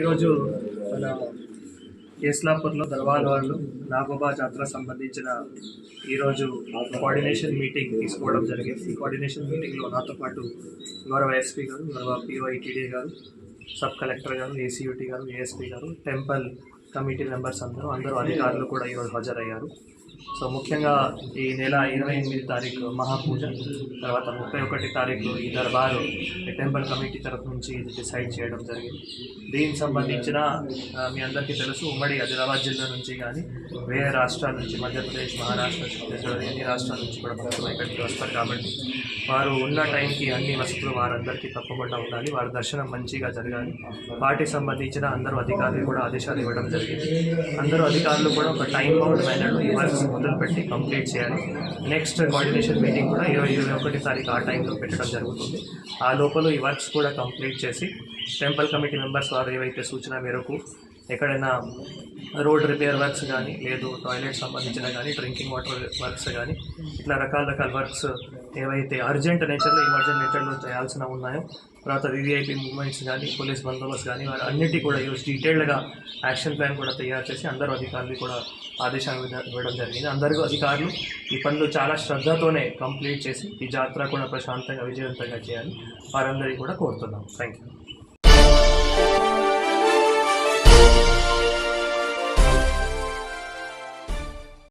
ఈరోజు మన కేస్లాపూర్లో దర్వాల్ వాళ్ళు నాగోబా జాతర సంబంధించిన ఈరోజు కోఆర్డినేషన్ మీటింగ్ తీసుకోవడం జరిగింది. ఈ కోఆర్డినేషన్ మీటింగ్లో నాతో పాటు గౌరవ ఎస్పీ గారు గౌరవ పిఓఐటీడీ గారు సబ్ కలెక్టర్ గారు ఏసీయూటీ గారు ఏఎస్పీ గారు టెంపుల్ కమిటీ మెంబర్స్ అందరూ అందరూ అధికారులు కూడా ఈరోజు హాజరయ్యారు. సో ముఖ్యంగా ఈ నెల ఇరవై ఎనిమిది తారీఖు మహాపూజ తర్వాత ముప్పై ఒకటి తారీఖు ఈ దర్బారు టెంపుల్ కమిటీ తరఫు నుంచి ఇది డిసైడ్ చేయడం జరిగింది. దీనికి సంబంధించిన మీ అందరికీ తెలుసు ఉమ్మడి ఆదిలాబాద్ జిల్లా నుంచి కానీ వేరే రాష్ట్రాల నుంచి మధ్యప్రదేశ్ మహారాష్ట్ర ఛత్తీస్గఢ్ ఎన్ని రాష్ట్రాల నుంచి కూడా భక్తులు ఇక్కడికి వస్తారు కాబట్టి వారు ఉన్న టైంకి అన్ని వసతులు వారందరికీ తప్పకుండా ఉండాలి. వారి దర్శనం మంచిగా జరగాలి. వాటికి సంబంధించిన అందరూ అధికారులు కూడా ఆదేశాలు ఇవ్వడం జరిగింది. అందరూ అధికారులు కూడా ఒక టైం బౌండ్ మేనర్లో ఈ వర్క్స్ మొదలుపెట్టి కంప్లీట్ చేయాలి. నెక్స్ట్ కోఆర్డినేషన్ మీటింగ్ కూడా ఇరవై ఇరవై ఒకటి తారీఖు ఆ టైంలో పెట్టడం జరుగుతుంది. ఆ లోపల ఈ వర్క్స్ కూడా కంప్లీట్ చేసి టెంపుల్ కమిటీ మెంబర్స్ వారు ఏవైతే సూచన మేరకు ఎక్కడైనా రోడ్ రిపేర్ వర్క్స్ కానీ లేదు టాయిలెట్ సంబంధించిన కానీ డ్రింకింగ్ వాటర్ వర్క్స్ కానీ ఇట్లా రకాల రకాల వర్క్స్ ఏవైతే అర్జెంట్ నేచర్లో ఎమర్జెంట్ నేచర్లో చేయాల్సిన ఉన్నాయో తర్వాత వివిఐపి మూవ్మెంట్స్ కానీ పోలీస్ బందోబస్తు కానీ వారు అన్నిటి కూడా ఈరోజు డీటెయిల్డ్గా యాక్షన్ ప్లాన్ కూడా తయారు చేసి అందరూ అధికారులు కూడా ఆదేశాలు ఇవ్వడం జరిగింది. అందరూ అధికారులు ఈ పనులు చాలా శ్రద్ధతోనే కంప్లీట్ చేసి ఈ జాతర కూడా ప్రశాంతంగా విజయవంతంగా చేయాలి వారందరికీ కూడా కోరుతున్నాం. Thank you.